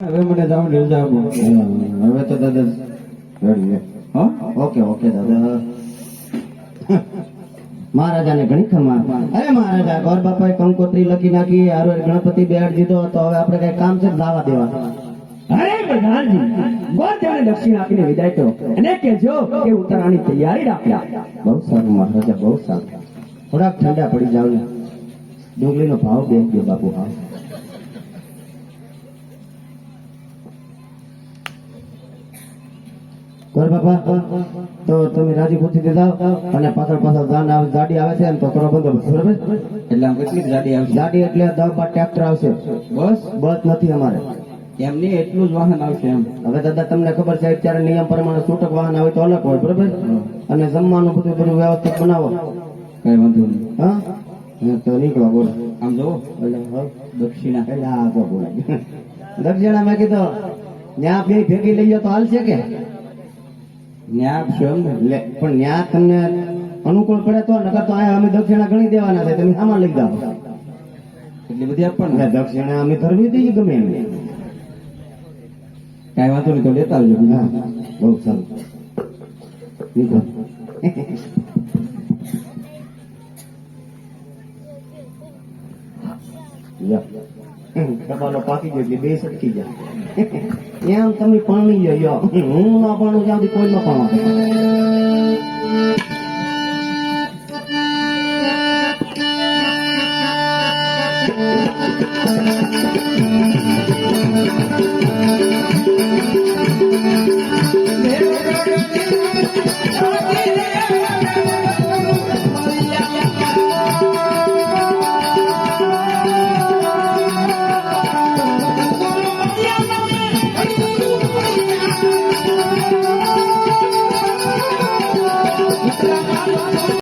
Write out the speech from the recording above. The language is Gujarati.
હવે મને જાવ રજા આપો. હવે તો દાદા રેડી હા. ઓકે ઓકે, દાદા. મહારાજાને ઘણી ખમા અરે મહારાજા, ગોર બાપાએ કંકોત્રી લખી નાખી, હારો ગણપતિ બેહાડ દીધો તો હવે આપણે કઈ કામ છે લાવા દેવા અરે પ્રધાનજી ગોત્યાને દક્ષિણ આપીને વિદાય કરો અને કહેજો કે ઉતરાની તૈયારી રાખ્યા. બહુ સારું મહારાજા, બહુ સારું. થોડાક ઠંડા પડી જાવ ને. ડુંગળીનો ભાવ બે ગયો બાપુ, હા. ગોર બાપા. તો તમે રાજી પૂછી દીધા અને પાછળ પાછળ ધાન આવે ગાડી આવે છે તો કરો બંદોબસ્ત. બરોબર? એટલે આમ કેટલી ગાડી આવશે? ગાડી એટલે દસ બાર ટ્રેક્ટર આવશે. બસ? બસ નથી અમારે. એમની એટલું જ વાહન આવશે એમ. હવે દાદા તમને ખબર છે અત્યારે નિયમ પ્રમાણે છૂટક વાહન આવે તો અલગ હોય બરોબર? અને જમવાનું બધું બધું વ્યવસ્થિત બનાવો. કઈ વાંધો નહીં. હા? હા, તો નીકળો બોલો. આમ જો દક્ષિણા. એટલે આ તો બોલાય. દક્ષિણા મેં કીધું ન્યા બે ભેગી લઈ જાઓ તો હાલશે કે? ન્યા ને પણ ન્યા તમને અનુકૂળ પડે તો નકર તો અહીંયા અમે દક્ષિણા ગણી દેવાના છે તમે સામાન લઈ જાઓ. એટલી બધી આપણને દક્ષિણા અમે ધરવી દઈએ ગમે એમ. કઈ વાંધો નહીં તો લેતા આવજો. હા બહુ સારું. નીકળો યા. ડબાલો પાકી ગયો એટલે બે સટકી જાય એમ તમે પાણી જાય હું ના પાણું જ્યાં સુધી કોઈ ન પાણો